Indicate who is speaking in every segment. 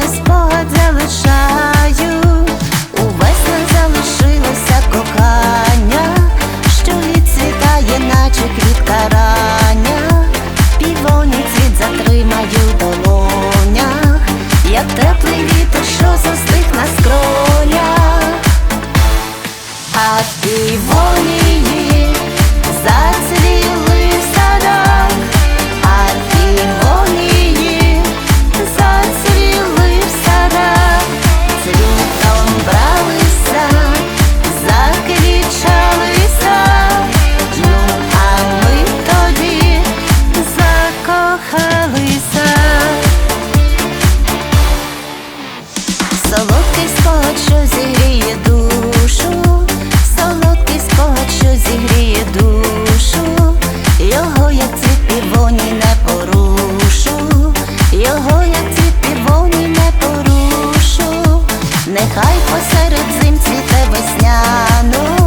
Speaker 1: вони спогад залишають. У веснах залишилося кохання, що відцвітає, наче квітка рання. Затримаю долонях, як теплий вітер, що застиг на скронях. А півонії зацвіли закохалися. Солодкий спогад, що зігріє душу, солодкий спогад, що зігріє душу, його як цвіт півоні не порушу, його як цвіт півоні не порушу, нехай посеред зим цвіте весняно,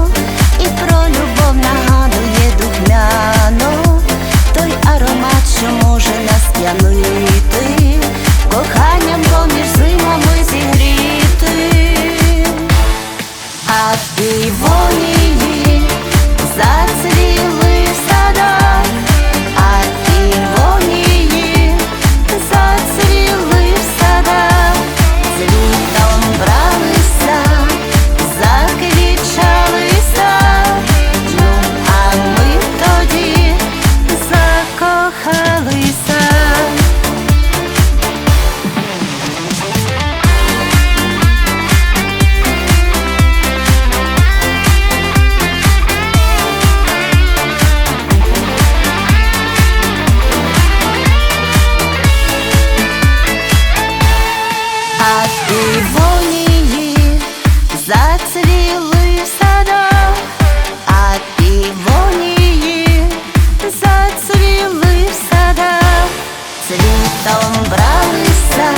Speaker 1: літом бралися,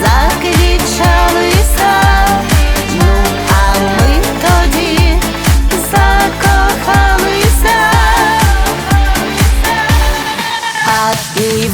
Speaker 1: заквічалися, ну а ми тоді закохалися, а ти